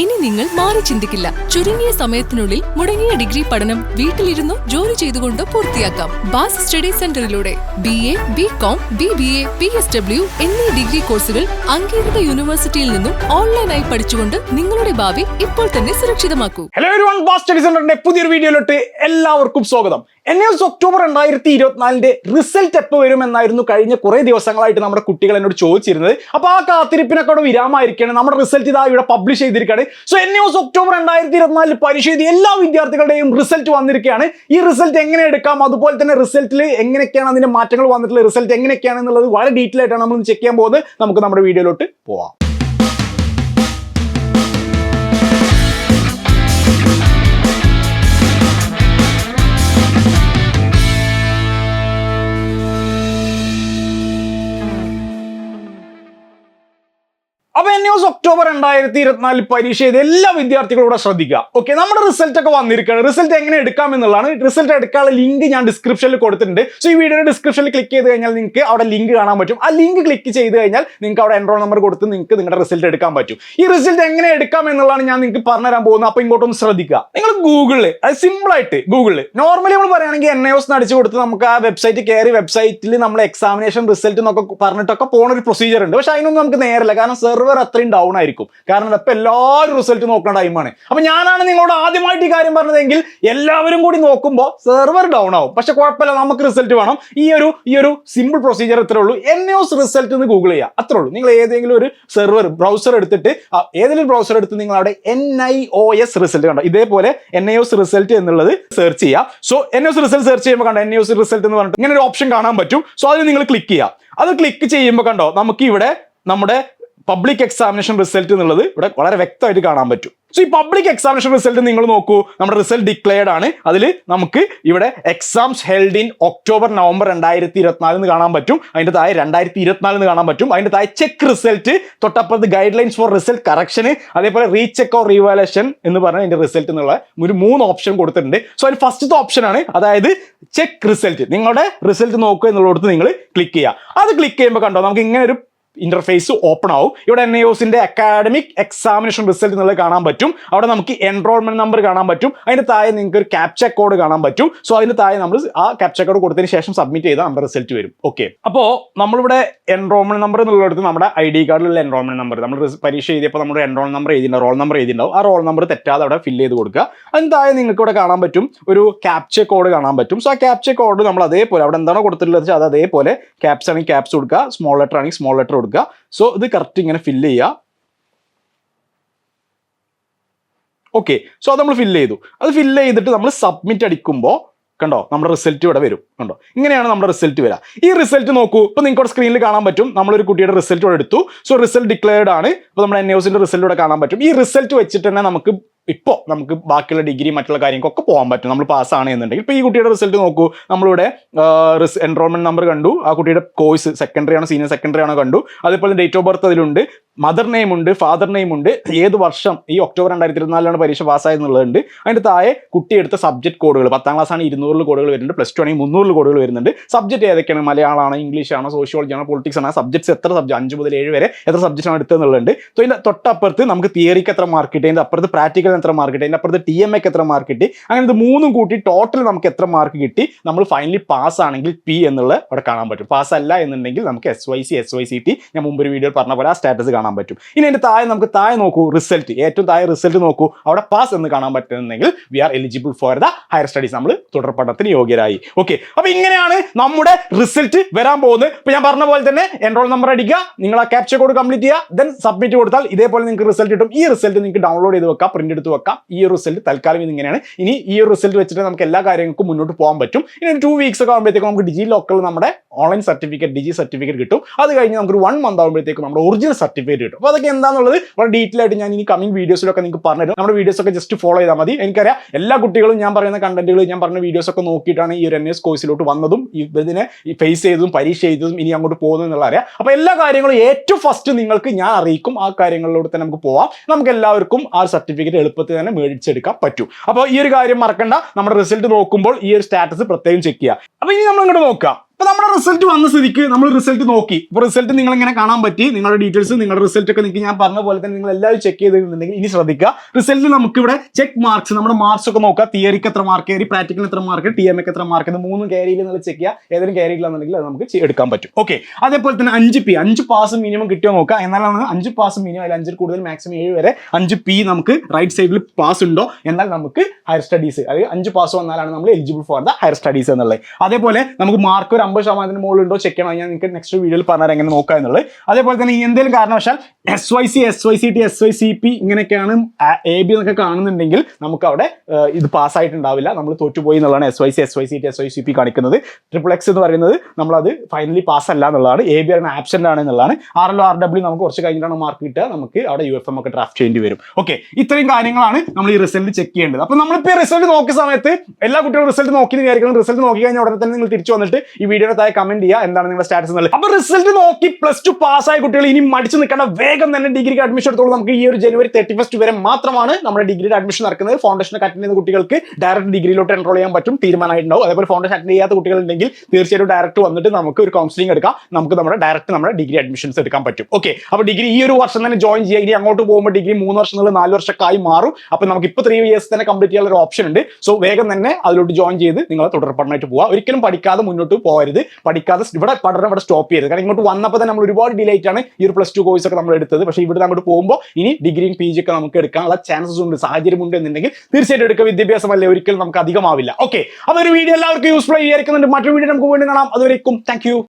ഇനി നിങ്ങൾ മാറി ചിന്തിക്കില്ല. ചുരുങ്ങിയ സമയത്തിനുള്ളിൽ മുടങ്ങിയ ഡിഗ്രി പഠനം വീട്ടിലിരുന്നോ ജോലി ചെയ്തുകൊണ്ടോ പൂർത്തിയാക്കാം. ബാസ് study സെന്ററിലൂടെ B A B com B B A P S W എന്നീ ഡിഗ്രി കോഴ്സുകൾ അംഗീകൃത യൂണിവേഴ്സിറ്റിയിൽ നിന്നും ഓൺലൈനായി പഠിച്ചുകൊണ്ട് നിങ്ങളുടെ ഭാവി ഇപ്പോൾ തന്നെ സുരക്ഷിതമാക്കൂ. ഹലോ ബാസ് സ്റ്റഡി സെന്ററിന്റെ പുതിയൊരു വീഡിയോയിലോട്ട് എല്ലാവർക്കും സ്വാഗതം. എൻ എസ് ഒക്ടോബർ രണ്ടായിരത്തി ഇരുപത്തിനാലിന്റെ റിസൾട്ട് എപ്പോൾ വരുമെന്നായിരുന്നു കഴിഞ്ഞ കുറേ ദിവസങ്ങളായിട്ട് നമ്മുടെ കുട്ടികൾ എന്നോട് ചോദിച്ചിരുന്നത്. അപ്പോൾ ആ കാത്തിരിപ്പിനൊക്കെ അവിടെ വിരാമായിരിക്കുകയാണ്. നമ്മുടെ റിസൾട്ട് ഇതാ ഇവിടെ പബ്ലിഷ് ചെയ്തിരിക്കുകയാണ്. സോ എൻ എസ് ഒക്ടോബർ രണ്ടായിരത്തി ഇരുപത്തിനാലിൽ പരീക്ഷ എല്ലാ വിദ്യാർത്ഥികളുടെയും റിസൾട്ട് വന്നിരിക്കുകയാണ്. ഈ റിസൾട്ട് എങ്ങനെ എടുക്കാം? അതുപോലെ തന്നെ റിസൾട്ടിൽ എങ്ങനെയൊക്കെയാണ് അതിന്റെ മാറ്റങ്ങൾ വന്നിട്ടുള്ള റിസൾട്ട് എങ്ങനെയൊക്കെയാണ് എന്നുള്ളത് വളരെ ഡീറ്റെയിൽ ആയിട്ടാണ് നമ്മൾ ചെക്ക് ചെയ്യാൻ പോകുന്നത്. നമുക്ക് നമ്മുടെ വീഡിയോയിലോട്ട് പോവാം. ഒക്ടോബർ രണ്ടായിരത്തി ഇരുപത്തിനാലിൽ പരീക്ഷ ചെയ്ത എല്ലാ വിദ്യാർത്ഥികളും കൂടെ ശ്രദ്ധിക്കുക. ഓക്കെ നമ്മുടെ റിസൾട്ട് ഒക്കെ വന്നിരിക്കുകയാണ്. റിസൾട്ട് എങ്ങനെ എടുക്കാം എന്നുള്ളതാണ്. റിസൾട്ട് എടുക്കാനുള്ള ലിങ്ക് ഞാൻ ഡിസ്ക്രിപ്ഷനിൽ കൊടുത്തിട്ടുണ്ട്. സോ ഈ വീഡിയോയുടെ ഡിസ്ക്രിപ്ഷനിൽ ക്ലിക്ക് ചെയ്ത് കഴിഞ്ഞാൽ നിങ്ങൾക്ക് അവിടെ ലിങ്ക് കാണാൻ പറ്റും. ആ ലിങ്ക് ക്ലിക്ക് ചെയ്ത് കഴിഞ്ഞാൽ നിങ്ങൾക്ക് അവിടെ എൻറോൾ നമ്പർ കൊടുത്ത് നിങ്ങൾക്ക് നിങ്ങളുടെ റിസൾട്ട് എടുക്കാൻ പറ്റും. ഈ റിസൾട്ട് എങ്ങനെ എടുക്കാം എന്നുള്ളതാണ് ഞാൻ നിങ്ങൾക്ക് പറഞ്ഞുതരാൻ പോകുന്നത്. അപ്പൊ ഇങ്ങോട്ടൊന്ന് ശ്രദ്ധിക്കുക. നിങ്ങൾ ഗൂഗിളിൽ അത് സിമ്പിൾ ആയിട്ട് ഗൂഗിളിൽ നോർമലി നമ്മൾ പറയുകയാണെങ്കിൽ എൻ ഒസ് അടിച്ചു കൊടുത്ത് നമുക്ക് ആ വെബ്സൈറ്റ് കയറി വെബ്സൈറ്റിൽ നമ്മൾ എക്സാമിനേഷൻ റിസൾട്ട് എന്നൊക്കെ പറഞ്ഞിട്ടൊക്കെ പോകുന്ന ഒരു പ്രൊസീജിയർ ഉണ്ട്. പക്ഷെ അതിനൊന്നും നമുക്ക് നേരില്ല കാരണം സെർവർ അത്രയും ഡൗൺ ആയിരിക്കും. കാരണം ഇപ്പൊ എല്ലാവരും റിസൾട്ട് നോക്കുന്ന ടൈമാണ് അപ്പൊ ഞാനാണ് നിങ്ങളോട് ആദ്യമായിട്ട് ഈ കാര്യം പറഞ്ഞതെങ്കിൽ എല്ലാവരും കൂടി നോക്കുമ്പോൾ സെർവർ ഡൗൺ ആവും. പക്ഷെ കുഴപ്പമില്ല നമുക്ക് റിസൾട്ട് വേണം. ഈ ഒരു ഈ ഒരു സിമ്പിൾ പ്രൊസീജിയർ ഇത്രേ ഉള്ളൂ. എൻ ന്യൂസ് റിസൾട്ട് എന്ന് ഗൂഗിൾ ചെയ്യുക അത്രേ ഉള്ളൂ. നിങ്ങൾ ഏതെങ്കിലും ഒരു സെർവർ ബ്രൗസർ എടുത്തിട്ട് ഏതെങ്കിലും ബ്രൗസർ എടുത്ത് നിങ്ങൾ അവിടെ N I O S result കണ്ടോ? ഇതേപോലെ എൻ ഐ എസ് റിസൾട്ട് എന്നുള്ളത് സെർച്ച് ചെയ്യുക so N S result search ചെയ്യുമ്പോൾ കണ്ടോ? എൻ ഒസ് റിസൾട്ട് എന്ന് പറഞ്ഞിട്ട് ഇങ്ങനെ ഒരു ഓപ്ഷൻ കാണാൻ പറ്റും. സോ അതിൽ നിങ്ങൾ ക്ലിക്ക് ചെയ്യുക അത് ക്ലിക്ക് ചെയ്യുമ്പോൾ കണ്ടോ? നമുക്ക് ഇവിടെ നമ്മുടെ പബ്ലിക് എക്സാമിനേഷൻ റിസൾട്ട് എന്നുള്ളത് ഇവിടെ വളരെ വ്യക്തമായിട്ട് കാണാൻ പറ്റും. സോ ഈ പബ്ലിക് എക്സാമിനേഷൻ റിസൾട്ട് നിങ്ങൾ നോക്കൂ. നമ്മുടെ റിസൾട്ട് ഡിക്ലെയർഡ് ആണ്. അതിൽ നമുക്ക് ഇവിടെ exams held in October November രണ്ടായിരത്തി ഇരുപത്തിനാല് എന്ന് കാണാൻ പറ്റും. അതിന്റെ താഴെ രണ്ടായിരത്തി ഇരുപത്തിനാല് എന്ന് കാണാൻ പറ്റും. അതിന്റെ താഴെ ചെക്ക് റിസൾട്ട് തൊട്ടപ്പുറത്ത് guidelines for result correction അതേപോലെ റീചെക്ക് ഓർ റീവാലേഷൻ എന്ന് പറഞ്ഞ അതിന്റെ റിസൾട്ട് എന്നുള്ള ഒരു മൂന്ന് ഓപ്ഷൻ കൊടുത്തിട്ടുണ്ട്. സോ അതിൽ ഓപ്ഷൻ ആണ്. അതായത് ചെക്ക് റിസൾട്ട് നിങ്ങളുടെ റിസൾട്ട് നോക്കുക എന്നുള്ളടത്ത് നിങ്ങൾ ക്ലിക്ക് ചെയ്യുക. അത് ക്ലിക്ക് ചെയ്യുമ്പോൾ കണ്ടോ നമുക്ക് ഇങ്ങനെ ഒരു ഇന്റർഫേസ് ഓപ്പൺ ആവും. ഇവിടെ എൻ ഐഒസിന്റെ അക്കാഡമിക് എക്സാമിനേഷൻ റിസൾട്ട് എന്നുള്ളത് കാണാൻ പറ്റും. അവിടെ നമുക്ക് എൻറോൾമെന്റ് നമ്പർ കാണാൻ പറ്റും. അതിന്റെ താഴെ നിങ്ങൾക്ക് ഒരു ക്യാപ്ച കോഡ് കാണാൻ പറ്റും. സോ അതിന്റെ താഴെ നമ്മൾ ആ ക്യാപ്ച കോഡ് കൊടുത്തതിന് ശേഷം സബ്മിറ്റ് ചെയ്താൽ നമ്മുടെ റിസൾട്ട് വരും. ഓക്കെ അപ്പോൾ നമ്മളിവിടെ എൻറോൾമെന്റ് നമ്പർ എന്നുള്ളിടത്ത് നമ്മുടെ ഐ ഡി കാർഡിലുള്ള എൻറോൾമെന്റ് നമ്പർ നമ്മൾ പരീക്ഷ എഴുതിയപ്പോൾ നമ്മുടെ എൻറോൾ നമ്പർ എഴുതിയിട്ടുണ്ടാവും റോൾ നമ്പർ എഴുതിയിട്ടുണ്ടാവും ആ റോൾ നമ്പർ തെറ്റാതെ അവിടെ ഫില്ല് ചെയ്ത് കൊടുക്കുക. അതിന് താഴെ നിങ്ങൾക്ക് ഇവിടെ കാണാൻ പറ്റും. ഒരു ക്യാപ്ച കോഡ് കാണാൻ പറ്റും. സോ ആ ക്യാപ്ച കോഡ് നമ്മൾ അതേപോലെ അവിടെ എന്താണോ കൊടുത്തിട്ടുള്ളത് അത് അതേപോലെ ക്യാപ്സ് ആണെങ്കിൽ ക്യാപ്സ് കൊടുക്കുക. സ്മോൾ ലെറ്റർ ആണെങ്കിൽ സ്മോൾ ലെറ്റർ കൊടുക്കുക. സോ ഇത് കറക്റ്റ് ഇങ്ങനെ ഫില്ല് ചെയ്യുക. ഓക്കെ സോ അത് നമ്മൾ ഫില്ല് ചെയ്തു. അത് ഫില്ല് ചെയ്തിട്ട് നമ്മൾ സബ്മിറ്റ് അടിക്കുമ്പോൾ കണ്ടോ നമ്മുടെ റിസൾട്ട് ഇവിടെ വരും. കണ്ടോ? ഇങ്ങനെയാണ് നമ്മുടെ റിസൾട്ട് വരിക ഈ റിസൾട്ട് നോക്കൂ. ഇപ്പോൾ നിങ്ങൾക്ക് സ്ക്രീനിൽ കാണാൻ പറ്റും. നമ്മളൊരു കുട്ടിയുടെ റിസൾട്ട് ഇവിടെ എടുത്തു. സോ റിസൾട്ട് ഡിക്ലെയർഡ് ആണ്. ഇപ്പോൾ നമ്മുടെ എൻ ന്യൂസിന്റെ റിസൾട്ട് ഇവിടെ കാണാൻ പറ്റും. ഈ റിസൾട്ട് വെച്ചിട്ട് തന്നെ നമുക്ക് ഇപ്പോൾ നമുക്ക് ബാക്കിയുള്ള ഡിഗ്രി മറ്റുള്ള കാര്യങ്ങൾക്കൊക്കെ പോകാൻ പറ്റും. നമ്മൾ പാസ്സാണ് എന്നുണ്ടെങ്കിൽ ഇപ്പോൾ ഈ കുട്ടിയുടെ റിസൾട്ട് നോക്കൂ. നമ്മളിവിടെ എൻറോൾമെന്റ് നമ്പർ കണ്ടു. ആ കുട്ടിയുടെ കോഴ്സ് സെക്കൻഡറി ആണോ സീനിയർ സെക്കൻഡറി ആണോ കണ്ടു. അതേപോലെ ഡേറ്റ് ഓഫ് ബർത്ത് അതിലുണ്ട്. മദർ നെയിം ഉണ്ട് ഫാദർ നെയിം ഉണ്ട്. ഏത് വർഷം? ഈ ഒക്ടോബർ രണ്ടായിരത്തി ഇരുപത്തിനാലിലാണ് പരീക്ഷ പാസ്സായെന്നുള്ളതുണ്ട് അതിന്റെ താഴെ കുട്ടി എടുത്ത സബ്ജക്ട് കോഡുകൾ പത്താം ക്ലാസ് ആണ് ഇരുന്നൂറിൽ കോഡുകൾ വരുന്നുണ്ട് പ്ലസ് ടു ആണെങ്കിൽ മുന്നൂറിൽ കോഡുകൾ വരുന്നുണ്ട്. സബ്ജക്ട് ഏതൊക്കെയാണ്? മലയാളമാണ് ഇംഗ്ലീഷ് ആണോ സോഷ്യോളജി ആണോ? പൊളിറ്റിക്സ് ആണ് സബ്ജക്ട്സ് എത്ര സബ്ജക്ട് അഞ്ച് മുതൽ ഏഴ് വരെ എത്ര സബ്ജക്റ്റ് ആണ് എടുത്തതെന്നുള്ളത് സോ ഇതിന്റെ തൊട്ടപ്പുറത്ത് നമുക്ക് തിയറിക്ക് എത്ര മാർക്ക് കിട്ടി അതിന്റെ അപ്പുറത്ത് പ്രാക്ടിക്കൽ എത്ര മാർക്ക് കിട്ടി അതിന്റെ അപ്പുറത്ത് ടി എം എക്ക് എത്ര മാർക്ക് കിട്ടി അങ്ങനെ ഇത് മൂന്നും കൂട്ടി ടോട്ടൽ നമുക്ക് എത്ര മാർക്ക് കിട്ടി നമ്മൾ ഫൈനലി പാസ് ആണെങ്കിൽ പി എന്നുള്ളത് അവിടെ കാണാൻ പറ്റും. പാസ് അല്ല എന്നുണ്ടെങ്കിൽ നമുക്ക് S Y C S Y C T ഞാൻ മുമ്പ് ഒരു വീഡിയോ പറഞ്ഞ പോലെ ആ സ്റ്റാറ്റസ് കാണാൻ പറ്റും. ഇനി എന്റെ താഴെ നമുക്ക് താഴെ നോക്കൂ റിസൾട്ട് ഏറ്റവും താഴെ റിസൾട്ട് നോക്കൂ. അവിടെ പാസ് എന്ന് കാണാൻ പറ്റുന്നെങ്കിൽ we are eligible for the higher studies നമ്മൾ തുടർ പഠനത്തിന് യോഗ്യരായി. ഓക്കെ അപ്പൊ ഇങ്ങനെയാണ് നമ്മുടെ റിസൾട്ട് വരാൻ പോകുന്നത്. ഇപ്പൊ ഞാൻ പറഞ്ഞ പോലെ തന്നെ എൻറോൾ നമ്പർ അടിക്കുക നിങ്ങൾ ആ ക്യാപ്ചർ കോഡ് കംപ്ലീറ്റ് ചെയ്യുക ദെൻ സബ്മിറ്റ് കൊടുത്താൽ ഇതേപോലെ നിങ്ങൾക്ക് റിസൾട്ട് കിട്ടും. ഈ റിസൾട്ട് നിങ്ങൾക്ക് ഡൗൺലോഡ് ചെയ്ത് വെക്കാം പ്രിന്റ് എടുത്ത് വെക്കാം. ഈ റിസൾട്ട് തൽക്കാലം ഇത് ഇങ്ങനെയാണ്. ഇനി ഈ റിസൾട്ട് വെച്ചിട്ട് നമുക്ക് എല്ലാ കാര്യങ്ങൾക്കും മുന്നോട്ട് പോകാൻ പറ്റും. ഇനി ഒരു ടു വീക്സ് ഒക്കെ ആകുമ്പോഴത്തേക്കും നമുക്ക് ഡിജി ലോക്കറിൽ നമ്മുടെ ഓൺലൈൻ സർട്ടിഫിക്കറ്റ് ഡിജി സർട്ടിഫിക്കറ്റ് കിട്ടും. അത് കഴിഞ്ഞ് നമുക്ക് ഒരു വൺ മന്ത് ആകുമ്പോഴത്തേക്കും നമ്മുടെ ഒറിജിനൽ സർട്ടിഫിക്കറ്റ് കിട്ടും അപ്പോൾ അതൊക്കെ എന്താണെന്നുള്ളത് വളരെ ഡീറ്റെയിൽ ആയിട്ട് ഞാൻ ഇനി കമ്മിങ് വീഡിയോസിലൊക്കെ നിങ്ങൾക്ക് പറഞ്ഞുതരും നമ്മുടെ വീഡിയോസ് ഒക്കെ ജസ്റ്റ് ഫോളോ ചെയ്താൽ മതി. എനിക്കറിയാം എല്ലാ കുട്ടികളും ഞാൻ പറയുന്ന കണ്ടന്റുകൾ ഞാൻ പറഞ്ഞ വീഡിയോസ് ഒക്കെ നോക്കിയിട്ടാണ് ഈ ഒരു എൻ എസ് കോഴ്സിലോട്ട് വന്നതും ഇതിനെ ഫേസ് ചെയ്തതും പരീക്ഷ ചെയ്തതും ഇനി അങ്ങോട്ട് പോകുന്നത് എന്നുള്ള അറിയാം അപ്പോൾ എല്ലാ കാര്യങ്ങളും ഏറ്റവും ഫസ്റ്റ് നിങ്ങൾക്ക് ഞാൻ അറിയിക്കും. ആ കാര്യങ്ങളിലൂടെ തന്നെ നമുക്ക് പോവാം. നമുക്ക് എല്ലാവർക്കും ആ സർട്ടിഫിക്കറ്റ് എളുപ്പത്തിൽ തന്നെ മേടിച്ചെടുക്കാൻ പറ്റും. അപ്പോൾ ഈ ഒരു കാര്യം മറക്കണ്ട. നമ്മുടെ റിസൾട്ട് നോക്കുമ്പോൾ ഈ ഒരു സ്റ്റാറ്റസ് പ്രത്യേകം ചെക്ക് ചെയ്യുക അപ്പോൾ ഇനി നമ്മൾ ഇങ്ങോട്ട് നോക്കാം. അപ്പൊ നമ്മുടെ റിസൾട്ട് വന്ന സ്ഥിതിക്ക് നമ്മൾ റിസൾട്ട് നോക്കി. ഇപ്പൊ റിസൾട്ട് നിങ്ങൾ ഇങ്ങനെ കാണാൻ പറ്റി. നിങ്ങളുടെ ഡീറ്റെയിൽസ് നിങ്ങളുടെ റിസൾട്ട് ഒക്കെ നിങ്ങൾക്ക് ഞാൻ പറഞ്ഞ പോലെ തന്നെ നിങ്ങൾ എല്ലാവരും ചെക്ക് ചെയ്തിട്ടുണ്ടെങ്കിൽ ഇനി ശ്രദ്ധിക്കുക. റിസൾട്ട് നമുക്ക് ഇവിടെ ചെക്ക് മാർക്സ് നമ്മുടെ മാർക്സ് ഒക്കെ നോക്കുക. തിയറിക്ക് എത്ര മാർക്ക് കയറി പ്രാക്ടിക്കലിന് എത്ര മാർക്ക് ടി എം എത്ര മാർക്ക് ഇത് മൂന്നും കയറിയിൽ നിങ്ങൾ ചെക്ക് ചെയ്യുക. ഏതെങ്കിലും കയറിയില്ലാന്നുണ്ടെങ്കിൽ അത് നമുക്ക് എടുക്കാൻ പറ്റും. ഓക്കെ അതേപോലെ തന്നെ അഞ്ച് പി അഞ്ച് പാസ് മിനിമം കിട്ടിയോ നോക്കുക. എന്നാലാണ് അഞ്ച് പാസ് മിനിമം അല്ലെങ്കിൽ അഞ്ചിൽ കൂടുതൽ മാക്സിമം ഏഴ് വരെ അഞ്ച് പി നമുക്ക് റൈറ്റ് സൈഡിൽ പാസ് ഉണ്ടോ? എന്നാൽ നമുക്ക് ഹയർ സ്റ്റഡീസ് അതായത് അഞ്ച് പാസ് വന്നാലാണ് നമ്മൾ eligible for the higher studies എന്നുള്ളത്. അതേപോലെ നമുക്ക് മാർക്ക് ഒരു അമ്പത് ശതമാനത്തിന് മുകളിലുണ്ടോ ചെക്ക് ചെയ്യണം. ഞാൻ നിങ്ങൾക്ക് നെക്സ്റ്റ് വീഡിയോയിൽ പറഞ്ഞാൽ എങ്ങനെ നോക്കുക എന്നുള്ളത്. അതേപോലെ തന്നെ എന്തെങ്കിലും കാരണവശാൽ S Y C S Y C T S Y C P ഇങ്ങനെയൊക്കെയാണ് എ ബി എന്നൊക്കെ കാണുന്നുണ്ടെങ്കിൽ നമുക്ക് അവിടെ ഇത് പാസ്സായിട്ടുണ്ടാവില്ല നമ്മൾ തോറ്റുപോയി എന്നുള്ളതാണ് S Y C S Y C T S Y C P കാണിക്കുന്നത്. ട്രിപ്പിൾ എക്സ് എന്ന് പറയുന്നത് നമ്മളത് ഫൈനലി പാസ് അല്ല എന്നുള്ളതാണ്. എ ബി ആണ് ആബ്സെന്റ് ആണ് എന്നുള്ളതാണ്. ആർ എൽ ആർ ഡബ്ല്യൂ നമുക്ക് കുറച്ച് കഴിഞ്ഞിട്ടാണ് മാർക്ക് കിട്ടുക. നമുക്ക് അവിടെ യു എഫ് എം ഒക്കെ ഡ്രാഫ്റ്റ് ചെയ്യേണ്ടി വരും. ഓക്കെ ഇത്രയും കാര്യങ്ങളാണ് നമ്മൾ ഈ റിസൾട്ട് ചെക്ക് ചെയ്യേണ്ടത്. അപ്പൊ നമ്മളിപ്പോൾ റിസൾട്ട് നോക്കിയ സമയത്ത് എല്ലാ കുട്ടികളും റിസൾട്ട് നോക്കി വിചാരിക്കണം. റിസൾട്ട് നോക്കി കഴിഞ്ഞാൽ ഉടനെ തന്നെ നിങ്ങൾ തിരിച്ചു വന്നിട്ട് ഈ വീഡിയോയുടെ താഴെ കമന്റ് ചെയ്യുക എന്താണ് നിങ്ങളുടെ സ്റ്റാറ്റസ് എന്നുള്ളത്? അപ്പൊ റിസൾട്ട് നോക്കി പ്ലസ് ടു പാസ്സായ കുട്ടികൾ ഇനി മടിച്ചു നിൽക്കേണ്ട. വേഗം തന്നെ ഡിഗ്രിക്ക് അഡ്മിഷൻ എടുത്തോളൂ. നമുക്ക് ഈ ഒരു ജനുവരി തേർട്ടി ഫസ്റ്റ് വരെ മാത്രമാണ് നമ്മുടെ ഡിഗ്രിയുടെ അഡ്മിഷൻ നടക്കുന്നത്. ഫൗണ്ടേഷൻ അറ്റൻഡ് ചെയ്യുന്ന കുട്ടികൾക്ക് ഡയറക്റ്റ് ഡിഗ്രിയിലോട്ട് എൻറോൾ ചെയ്യാൻ പറ്റും. തീരുമാനമായിട്ടുണ്ടാവും. അതേപോലെ ഫൗണ്ടേഷൻ അറ്റൻഡ് ചെയ്യാത്ത കുട്ടികൾ ഉണ്ടെങ്കിൽ തീർച്ചയായിട്ടും ഡയറക്റ്റ് വന്നിട്ട് നമുക്ക് ഒരു കൗൺസിലിംഗ് എടുക്കാം. നമുക്ക് നമ്മുടെ ഡയറക്റ്റ് നമ്മുടെ ഡിഗ്രി അഡ്മിഷൻസ് എടുക്കാൻ പറ്റും. ഓക്കെ അപ്പോൾ ഡിഗ്രി ഈ ഒരു വർഷം തന്നെ ജോയിൻ ചെയ്യുക. ഇനി അങ്ങോട്ട് പോകുമ്പോൾ ഡിഗ്രി മൂന്ന് വർഷം നാല് വർഷമായി മാറും. അപ്പോൾ നമുക്ക് ഇപ്പോൾ ത്രീ ഇയേഴ്സ് തന്നെ കംപ്ലീറ്റ് ചെയ്യാനുള്ള ഒരു ഓപ്ഷൻ ഉണ്ട്. സോ വേഗം തന്നെ അതിലോട്ട് ജോയിൻ ചെയ്ത് നിങ്ങൾ തുടർ പഠനമായിട്ട് പോവുക ഒരിക്കലും പഠിക്കാതെ മുന്നോട്ട് പോകരുത് പഠിക്കാതെ ഇവിടെ പഠനം ഇവിടെ സ്റ്റോപ്പ് ചെയ്യരുത്. കാരണം ഇങ്ങോട്ട് വന്നപ്പോൾ തന്നെ നമ്മൾ ഒരുപാട് ഡിലേറ്റ് ആണ് ഈ ഒരു പ്ലസ് ടു കോഴ്സ് ഒക്കെ നമ്മൾ എടുത്തത്. പക്ഷേ ഇവിടെ അങ്ങോട്ട് പോകുമ്പോൾ ഇനി ഡിഗ്രിയും പി ജി ഒക്കെ നമുക്ക് എടുക്കാനുള്ള ചാൻസസ് ഉണ്ട് സാഹചര്യം ഉണ്ട് എന്നുണ്ടെങ്കിൽ തീർച്ചയായിട്ടും എടുക്കുക വിദ്യാഭ്യാസമല്ലേ ഒരിക്കലും നമുക്ക് അധികമാവില്ല. ഓക്കെ അപ്പോൾ ഒരു വീഡിയോ എല്ലാവർക്കും യൂസ്ഫുൾ ആയിരിക്കുന്നുണ്ട് മറ്റൊരു വീഡിയോ നമുക്ക് വീണ്ടും കാണാം. അതുവരേക്കും. താങ്ക്